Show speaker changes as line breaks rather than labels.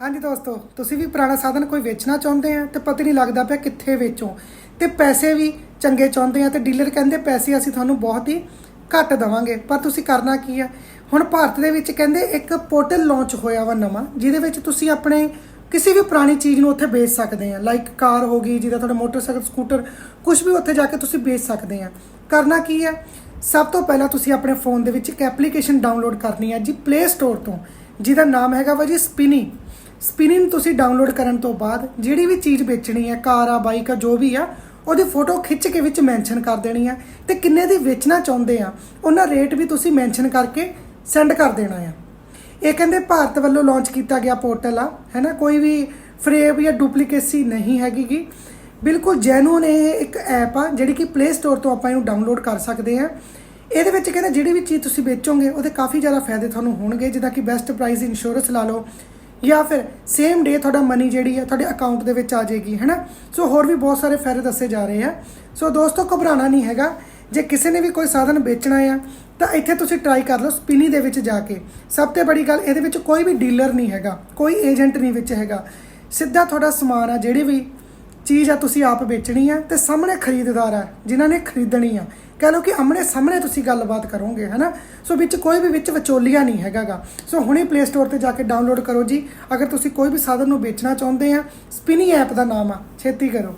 ਹਾਂਜੀ ਦੋਸਤੋ, ਤੁਸੀਂ ਵੀ ਪੁਰਾਣਾ ਸਾਧਨ ਕੋਈ ਵੇਚਣਾ ਚਾਹੁੰਦੇ ਆ ਤੇ ਪਤਾ ਨਹੀਂ ਲੱਗਦਾ ਪਿਆ ਕਿੱਥੇ ਵੇਚੋ। ਤੇ ਪੈਸੇ ਵੀ ਚੰਗੇ ਚਾਹੁੰਦੇ ਆ ਤੇ ਡੀਲਰ ਕਹਿੰਦੇ ਪੈਸੇ ਅਸੀਂ ਤੁਹਾਨੂੰ ਬਹੁਤ ਹੀ ਘੱਟ ਦਵਾਂਗੇ, ਪਰ ਤੁਸੀਂ ਕਰਨਾ ਕੀ ਆ? ਹੁਣ ਭਾਰਤ ਦੇ ਵਿੱਚ ਕਹਿੰਦੇ ਇੱਕ ਪੋਰਟਲ ਲਾਂਚ ਹੋਇਆ ਵਾ ਨਵਾਂ, ਜਿਹਦੇ ਵਿੱਚ ਤੁਸੀਂ ਆਪਣੇ ਕਿਸੇ ਵੀ ਪੁਰਾਣੀ ਚੀਜ਼ ਨੂੰ ਉੱਥੇ ਵੇਚ ਸਕਦੇ ਆ ਲਾਈਕ ਕਾਰ ਹੋ ਗਈ, ਜਿਹਦਾ ਤੁਹਾਡਾ ਮੋਟਰਸਾਈਕਲ, ਸਕੂਟਰ ਕੁਝ ਵੀ ਉੱਥੇ ਜਾ ਕੇ ਤੁਸੀਂ ਵੇਚ ਸਕਦੇ ਆ। ਕਰਨਾ ਕੀ ਆ? ਸਭ ਤੋਂ ਪਹਿਲਾਂ ਤੁਸੀਂ ਆਪਣੇ ਫੋਨ ਦੇ ਵਿੱਚ ਇੱਕ ਐਪਲੀਕੇਸ਼ਨ ਡਾਊਨਲੋਡ ਕਰਨੀ ਹੈ ਜੀ ਪਲੇ ਸਟੋਰ ਤੋਂ, ਜਿਹਦਾ ਨਾਮ ਹੈਗਾ ਵਾ ਜੀ ਸਪਿਨੀ ਸਪਿਨਿੰਗ ਤੁਸੀਂ ਡਾਊਨਲੋਡ ਕਰਨ ਤੋਂ ਬਾਅਦ ਜਿਹੜੀ ਵੀ ਚੀਜ਼ ਵੇਚਣੀ ਹੈ, ਕਾਰ ਆ ਬਾਈਕ ਆ, ਜੋ ਵੀ ਆ, ਉਹਦੀ ਫੋਟੋ ਖਿੱਚ ਕੇ ਵਿੱਚ ਮੈਂਸ਼ਨ ਕਰ ਦੇਣੀ ਆ ਤੇ ਕਿੰਨੇ ਦੀ ਵੇਚਣਾ ਚਾਹੁੰਦੇ ਆ, ਉਹਨਾਂ ਰੇਟ ਵੀ ਤੁਸੀਂ ਮੈਂਸ਼ਨ ਕਰਕੇ ਸੈਂਡ ਕਰ ਦੇਣਾ ਆ। ਇਹ ਕਹਿੰਦੇ ਭਾਰਤ ਵੱਲੋਂ ਲਾਂਚ ਕੀਤਾ ਗਿਆ ਪੋਰਟਲ ਆ ਹੈਨਾ ਕੋਈ ਵੀ ਫਰੇਬ ਜਾਂ ਡੁਪਲੀਕੇਸੀ ਨਹੀਂ ਹੈਗੀਗੀ ਬਿਲਕੁਲ ਜੈਨੂਨ ਇਹ ਇੱਕ ਐਪ ਆ, ਜਿਹੜੀ ਕਿ ਪਲੇ ਸਟੋਰ ਤੋਂ ਆਪਾਂ ਇਹਨੂੰ ਡਾਊਨਲੋਡ ਕਰ ਸਕਦੇ ਆ। ਇਹਦੇ ਵਿੱਚ ਕਹਿੰਦੇ ਜਿਹੜੀ ਵੀ ਚੀਜ਼ ਤੁਸੀਂ ਵੇਚੋਗੇ, ਉਹਦੇ ਕਾਫੀ ਜ਼ਿਆਦਾ ਫਾਇਦੇ ਤੁਹਾਨੂੰ ਹੋਣਗੇ, ਜਿੱਦਾਂ ਕਿ ਬੈਸਟ ਪ੍ਰਾਈਸ ਇੰਸ਼ੋਰੈਂਸ ਲਾ ਲਓ ਜਾਂ ਫਿਰ ਸੇਮ ਡੇ ਤੁਹਾਡਾ ਮਨੀ ਜਿਹੜੀ ਹੈ ਤੁਹਾਡੇ ਅਕਾਊਂਟ ਦੇ ਵਿੱਚ ਆ ਜਾਏਗੀ, ਹੈਨਾ? ਸੋ ਹੋਰ ਵੀ ਬਹੁਤ ਸਾਰੇ ਫਾਇਦੇ ਦੱਸੇ ਜਾ ਰਹੇ ਆ। ਸੋ ਦੋਸਤੋ, ਘਬਰਾਣਾ ਨਹੀਂ ਹੈਗਾ। ਜੇ ਕਿਸੇ ਨੇ ਵੀ ਕੋਈ ਸਾਧਨ ਵੇਚਣਾ ਆ, ਤਾਂ ਇੱਥੇ ਤੁਸੀਂ ਟਰਾਈ ਕਰ ਲਓ ਸਪਿਨੀ ਦੇ ਵਿੱਚ ਜਾ ਕੇ। ਸਭ ਤੋਂ ਬੜੀ ਗੱਲ, ਇਹਦੇ ਵਿੱਚ ਕੋਈ ਵੀ ਡੀਲਰ ਨਹੀਂ ਹੈਗਾ, ਕੋਈ ਏਜੰਟ ਨਹੀਂ ਵਿੱਚ ਹੈਗਾ। ਸਿੱਧਾ ਤੁਹਾਡਾ ਸਮਾਨ ਆ, ਜਿਹੜੀ ਵੀ ਚੀਜ਼ ਆ ਤੁਸੀਂ ਆਪ ਵੇਚਣੀ ਆ ਤੇ ਸਾਹਮਣੇ ਖਰੀਦਦਾਰ ਆ, ਜਿਨ੍ਹਾਂ ਨੇ ਖਰੀਦਣੀ ਆ। ਕਹ ਲਓ ਕਿ ਆਮਣੇ ਸਾਹਮਣੇ ਤੁਸੀਂ ਗੱਲਬਾਤ ਕਰੋਗੇ, ਹਨਾ? ਸੋ ਵਿੱਚ ਕੋਈ ਵੀ ਵਿੱਚ ਵਿਚੋਲੀਆ ਨਹੀਂ ਹੈਗਾਗਾ। ਸੋ ਹੁਣੇ ਪਲੇ ਸਟੋਰ ਤੇ ਜਾ ਕੇ ਡਾਊਨਲੋਡ ਕਰੋ ਜੀ। ਅਗਰ ਤੁਸੀਂ ਕੋਈ ਵੀ ਸਾਧਨ ਨੂੰ ਵੇਚਣਾ ਚਾਹੁੰਦੇ ਆ ਸਪਿਨੀ ਐਪ ਦਾ ਨਾਮ ਆ। ਛੇਤੀ ਕਰੋ।